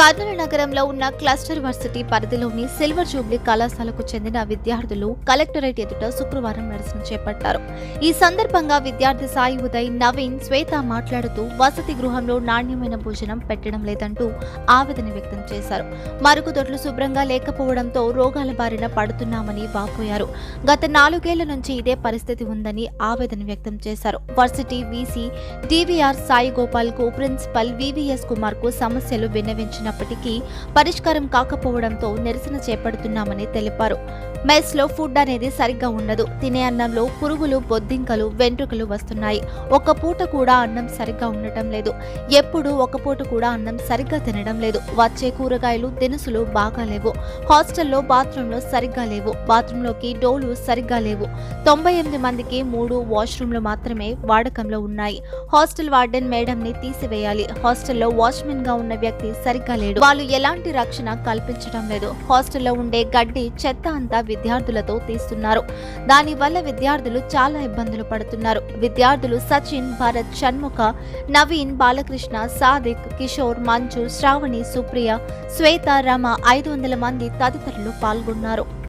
భాగ్యనగరంలో ఉన్న cluster varsity పరిధిలోని సిల్వర్ జూబ్లీ కళాశాలకు చెందిన విద్యార్థులు కలెక్టరేట్ ఎదుట శుక్రవారం నిరసన చేపట్టారు. ఈ సందర్భంగా విద్యార్థి సాయి ఉదయ్ నవీన్ శ్వేత మాట్లాడుతూ వసతి గృహంలో నాణ్యమైన భోజనం పెట్టడం లేదంటూ ఆవేదన వ్యక్తం చేశారు. మరుగుదొడ్లు శుభ్రంగా లేకపోవడంతో రోగాల బారిన పడుతున్నామని వాపోయారు. గత నాలుగేళ్ళ నుంచి ఇదే పరిస్థితి ఉందని ఆవేదన వ్యక్తం చేశారు. వర్సిటీ వీసీ డివిఆర్ సాయి గోపాల్కు ప్రిన్సిపల్ వివిఎస్ కుమార్కు సమస్యలు విన్నవించినప్పటికీ పరిష్కారం కాకపోవడంతో నిరసన చేపడుతున్నామని తెలిపారు. మెస్లో ఫుడ్ అనేది సరిగ్గా ఉండదు. తినే అన్నంలో పురుగులు బొద్దింకలు వెంట్రుకలు వస్తున్నాయి. ఒక పూట కూడా అన్నం సరిగ్గా ఉండటం లేదు. ఎప్పుడు ఒక పూట కూడా అన్నం సరిగ్గా తినడం లేదు. వచ్చే కూరగాయలు దినుసులు బాగా లేవు. హాస్టల్లో బాత్రూంలో సరిగ్గా లేవు. బాత్రూంలోకి డోలు సరిగ్గా లేవు. తొంభై ఎనిమిది మందికి మూడు వాష్రూమ్లు మాత్రమే వాడకంలో ఉన్నాయి. హాస్టల్ వార్డెన్ మేడంని తీసివేయాలి. హాస్టల్లో వాచ్మెన్గా ఉన్న వ్యక్తి సరిగ్గా లేడు. వాళ్ళు ఎలాంటి రక్షణ కల్పించడం లేదు. హాస్టల్లో ఉండే గడ్డి చెత్త అంతా విద్యార్థులతో తీస్తున్నారు. దాని వల్ల విద్యార్థులు చాలా ఇబ్బందులు పడుతున్నారు. విద్యార్థులు సచిన్ భరత్ షణ్ముఖ నవీన్ బాలకృష్ణ సాదిక్ కిషోర్ మంజు శ్రావణి సుప్రియ శ్వేత రమ ఐదు వందల మంది తదితరులు పాల్గొన్నారు.